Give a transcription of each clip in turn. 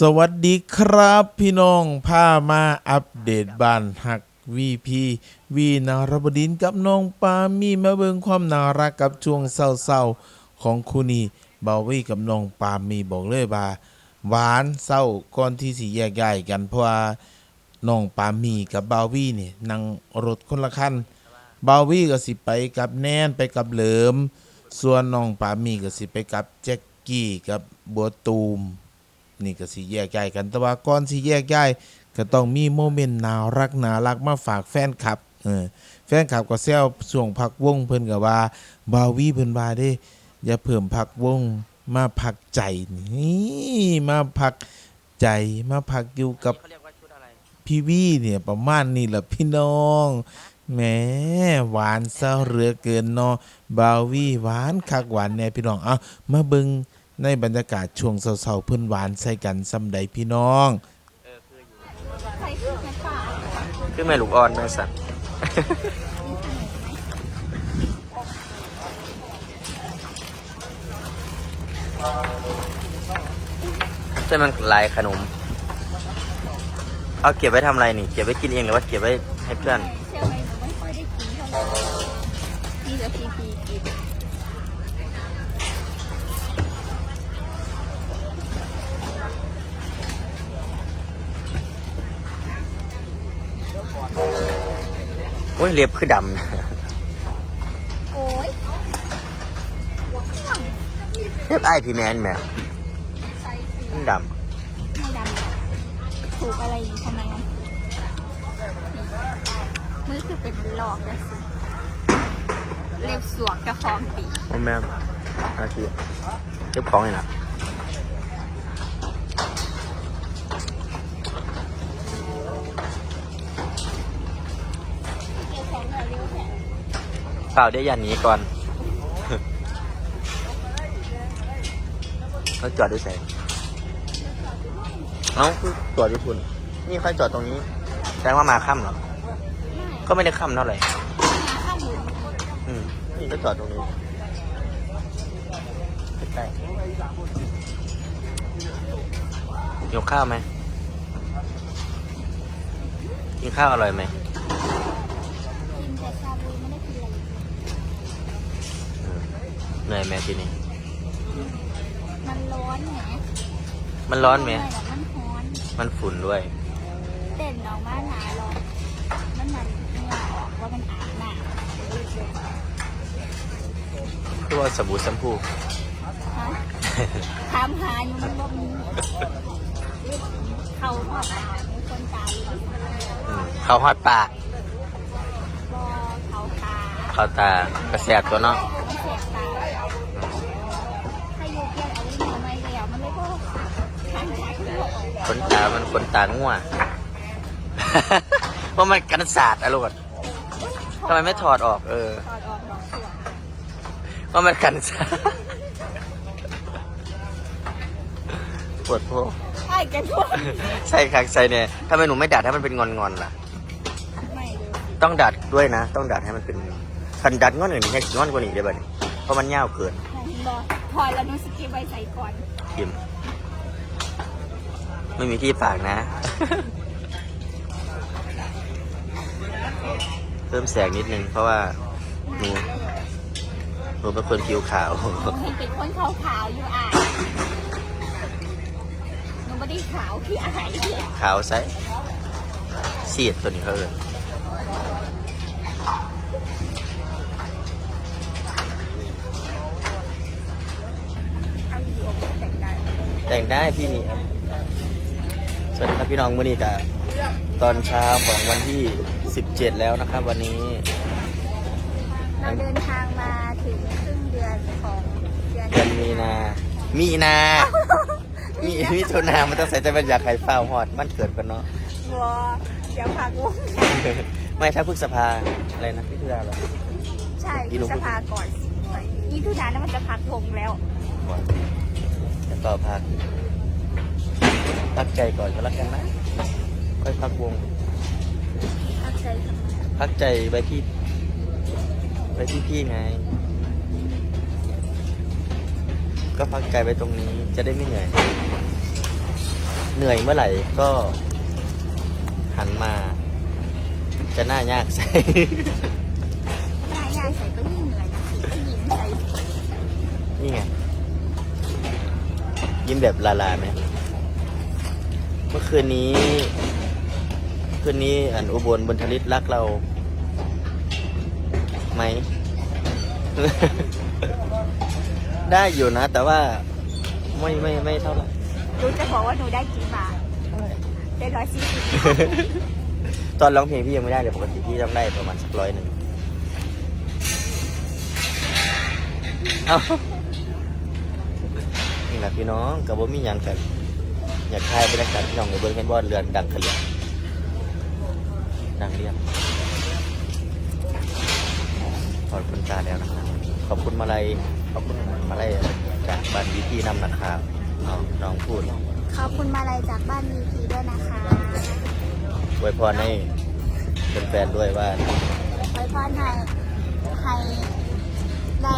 สวัสดีครับพี่น้องพามาอัปเดตบ้านหักวีพีวีนารบดินกับน้องปามีมาเบิงความน่ารักกับช่วงเศร้าๆของคู่นี้เบาวี่กับน้องปามีบอกเลยว่าหวานเศร้าก่อนที่สิแยกย้ายกันเพราะว่าน้องปามีกับบาวี่นี่นั่งรถคนละคันบาวี่ก็สิไปกับแนนไปกับเหลิม ส่วนน้องปามีก็สิไปกับแจ็คกี้กับบัวตูม นี่ก็สิแยกย้ายกันแต่ว่าก่อนสิแยกย้ายก็ต้องมีโมเมนต์น่ารักน่ารักมาฝากแฟนคลับเออแฟนคลับก็แซวช่วงพักวงเพิ่นก็ว่าบาวีเพิ่นว่าเด้ อย่าเพิ่มพักวงมาพักใจนี่มาพักใจมาพักอยู่กับเขาเรียกว่าชุดอะไรพี่วี่เนี่ยประมาณนี้แหละพี่น้องแหมหวานเศร้าเหลือเกินเนาะบาวี่หวานคักหวานแน่พี่น้องเอามาเบิง ในบรรยากาศช่วงเศร้าๆเพิ่นหวานใส่กันซ้ำใดพี่น้อง คือแม่ลูกอ่อนแม่สัตว์ใช่มันลายขนม เอาเก็บไว้ทำอะไรนี่ เก็บไว้กินเองหรือว่าเก็บไว้ให้เพื่อน โอ้ยเล็บคือดโอ้ยำเล็บไอ้ายพี่แมนแหม่ใส่สีมันดไม่ดำถูกอะไรอยู่ทำไมมันมือคือเป็นหลอกเลยสิเล็บสวกกับฟองตีำโอ้แม่อาทีเล็บของนี่นะ เกี่ยวของเร็วแค่ เปล่าเดี๋ยวอย่าหนีก่อน เขาจอดด้วยแสงเอ้าคือจอดด้วยคุณนี่ใครจอดตรงนี้แสดงว่ามาค่ำเหรอ ก็ไม่ได้ค่ำเท่าไหร่ข้ามหมุนอืมนี่ก็จอดตรงนี้ใกล้ๆหิวข้าวไหมกินข้าวอร่อยไหม เหนื่อยไหมทีนี้มันร้อนแหมมันร้อนไหมไหรอกมันร้อนมันฝุ่นด้วย เต้นออกมาหนาร้อนมันมันเหงื่อออกว่ามันอาบน้ำคือว่าสบู่แชมพูฮะถามหาอยู่มันบ่มีเขาหอดตามีคนตายอยู่อืมข้าวฮอดปากบ่เขาตาข้าวตากระแสบตัวเนาะ มันแสบตาถ้าอยู่เพียงเอาไว้มาไม่แล้วมันเลยก็ทางจาก ที่บอกคนตา มันคนตาง่วเพราะมันกันศาสตร์อะลูกทำไมไม่ถอดออก เออถอดออกดอกส่วนว่ามันกันศาสตร์ปวดพวกไอ้กันทั่วใช่ครับใช่เนี่ยทำไมหนูไม่ดัดให้มันเป็นงอนๆล่ะ ไม่เลยต้องดัดด้วยนะ ต้องดัดให้มันเป็นคันดัดงอนหนึ่งให้งอนกว่านี้ได้บ่เนี่ยเพราะมันยาวเกินนายบอกถอดแล้วหนูสกิปไว้ใส่ก่อนพิมพ์ ไม่มีที่ฝากนะ เพิ่มแสงนิดนึงเพราะว่าหนูหนูเป็นคนผิวขาวหนูเห็นเป็นคนขาวๆอยู่อะหนูไม่ได้ขาวที่อายเนี่ยขาวใสซีดตัวนี้เขาเลยเอาอยู่แต่งได้แต่งได้พี่นี่ครับ สวัสดีครับพี่น้องมื่อนี้กะตอนเช้าของวันที่ 17 แล้วนะครับ วันนี้ เราเดินทางมาถึงครึ่งเดือนของเดือนเดือนมีนา มีนา มีมิถุนามันต้องใส่ใจเป็นอยากไข่เฝ้าหอดมันเกิดกันเนาะบัวเดี๋ยวพักวงไม่ถ้าพฤษภาอะไรนะพิจารณาเหรอ ใช่อีพลูฤกษภาก่อนนี่ทุนานแล้วมันจะพักวงแล้ว ก่อนแล้วก็พัก พักใจก่อนก็แล้วกันนะ ค่อยพักวง พักใจทำไมพักใจไว้ที่ไว้ที่พี่ไง ก็พักใจไว้ตรงนี้จะได้ไม่เหนื่อย เหนื่อยเมื่อไหร่ก็หันมา จะหน้ายากใส่หน้ายายใส่ก็ยิ่งเหนื่อยนะสิก็ยิ้มใส่นี่ไง ยิ้มแบบลาลาไหมเมื่อคืนนี้ คืนนี้อันอุบลบนทลิตรักเรา ไหม ได้อยู่นะ แต่ว่าไม่ไม่ไม่เท่าไหร่หนูจะบอกว่าหนูได้กี่บาทได้ร้อยสี่สิบตอนร้องเพลงพี่ยังไม่ได้เลยปกติพี่ต้องได้ประมาณสักร้อยหนึ่งเอานี่แหละพี่น้องกับว่ามีหยังกัน อยากทายบรรยากาศพี่น้องในเบิร์เฮนบอลเรือนดังขะเลียงดังเรียบขอบคุณตาแล้วนะครับ ขอบคุณมาลัยขอบคุณมาลัยจากบ้านวิธีนำนะครับเอาน้องพูดขอบคุณมาลัยจากบ้านวีพีด้วยนะคะอวยพรให้เป็นแฟนๆด้วยว่าไว้พรให้ให้ได้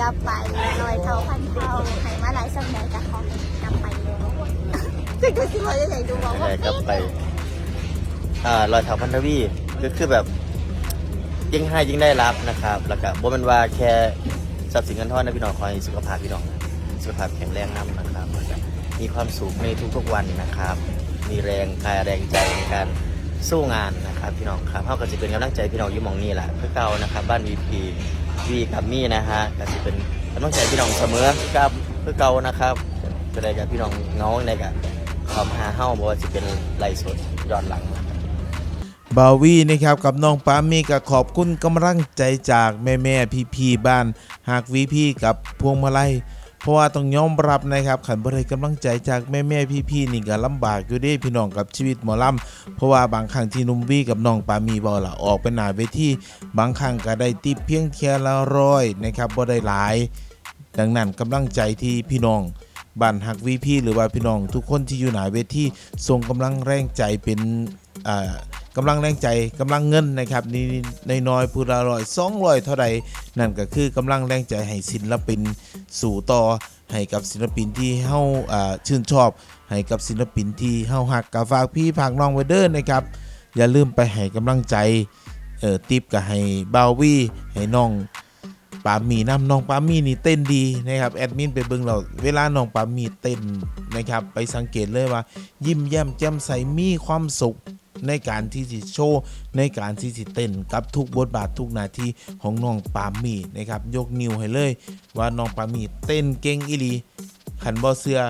กลับไปลอยเท่าพันเท่าให้มาลัยสำเร็จจะขอกลับไป เลยถึงจะคิดว่าจะไหนดูบอกว่าได้กลับไป อ่ารอยเท้าพันธวีก็คือแบบยิ่งให้ยิ่งได้รับนะครับ แล้วก็บ่แมันว่าแค่ทรัพย์สินเงินทองนะพี่น้องขอให้สุขภาพพี่น้องนะสุขภาพแข็งแรงนำนะครับแล้วก็มีความสุขในทุกๆวันนะครับ มีแรงกายแรงใจในการสู้งานนะครับพี่น้องครับเฮาก็จะเป็นกำลังใจพี่น้องอยู่หมองนี้แหละเพื่อเก่านะครับ บ้านวีพีวีกับมี่นะฮะก็จะเป็นกำลังใจพี่น้องเสมอกับเพื่อเก่านะครับจะได้กับพี่น้องเงาในกัน ความหาเฮ้าบอกว่าจะเป็นไล่สดย้อนหลังบาวีนะครับกับน้องปามีก็ขอบคุณกำลังใจจากแม่แม่พี่พี่บ้าน หากวีพี่กับพวงมาลัยเพราะว่าต้องยอมรับนะครับขันบ่ได้กำลังใจจากแม่แม่พี่พี่นี่ก็ลำบากอยู่ด้พี่น้องกับชีวิตหมอลำเพราะว่าบางครั้งที่นุ่มวีกับน้องปามีบ่ละออกไปหนาเวทีบางครั้งก็ได้ติปเพียงแค่ละร้อยนะครับบ่ได้หลาย ดังนั้นกำลังใจที่พี่น้อง บ้านหักวีพี่หรือว่าพี่น้องทุกคนที่อยู่หนาเวทีส่งกำลังแรงใจเป็นอ่ากำลังแรงใจกำลังเงินนะครับนี่ในน้อยพูดละร้อยสองร้อยเท่าใดนั่นก็คือกำลังแรงใจให้ศิลปินสู่ต่อให้กับศิลปินที่เฮาอ่าชื่นชอบ ให้กับศิลปินที่เฮาหักกับฝากพี่ฝากน้องไวเด้อนะครับ อย่าลืมไปให้กำลังใจเอ่อติปกับให้บาววี่ให้น้อง ปามีน้ำน้องปามีนี่เต้นดีนะครับแอดมินไปเบิ่งเราเวลาน้องปามีเต้นนะครับไปสังเกตเลยว่า ยิ้มแย้มแจ่มใสมีความสุขในการที่สิโชว์ในการที่สิเต้นกับทุกบทบาททุกนาทีของน้องปามีนะครับยกนิ้วให้เลย ว่าน้องปามีเต้นเก่งอีหลีขันบ่เสือ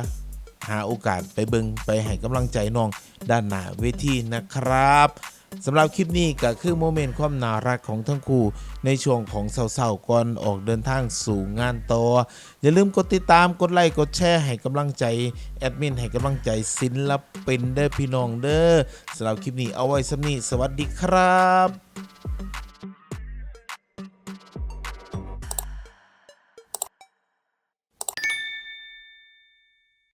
หาโอกาสไปเบิงไปให้กำลังใจน้องด้านหน้าเวทีนะครับ สำหรับคลิปนี้ก็คือโมเมนต์ความน่ารักของทั้งคู่ ในช่วงของเศร้าๆก่อนออกเดินทางสู่งานต่อ อย่าลืมกดติดตามกดไลค์กดแชร์ให้กำลังใจ แอดมินให้กำลังใจศิลปินเด้อพี่น้องเด้อสำหรับคลิปนี้เอาไว้สำนี้สวัสดีครับ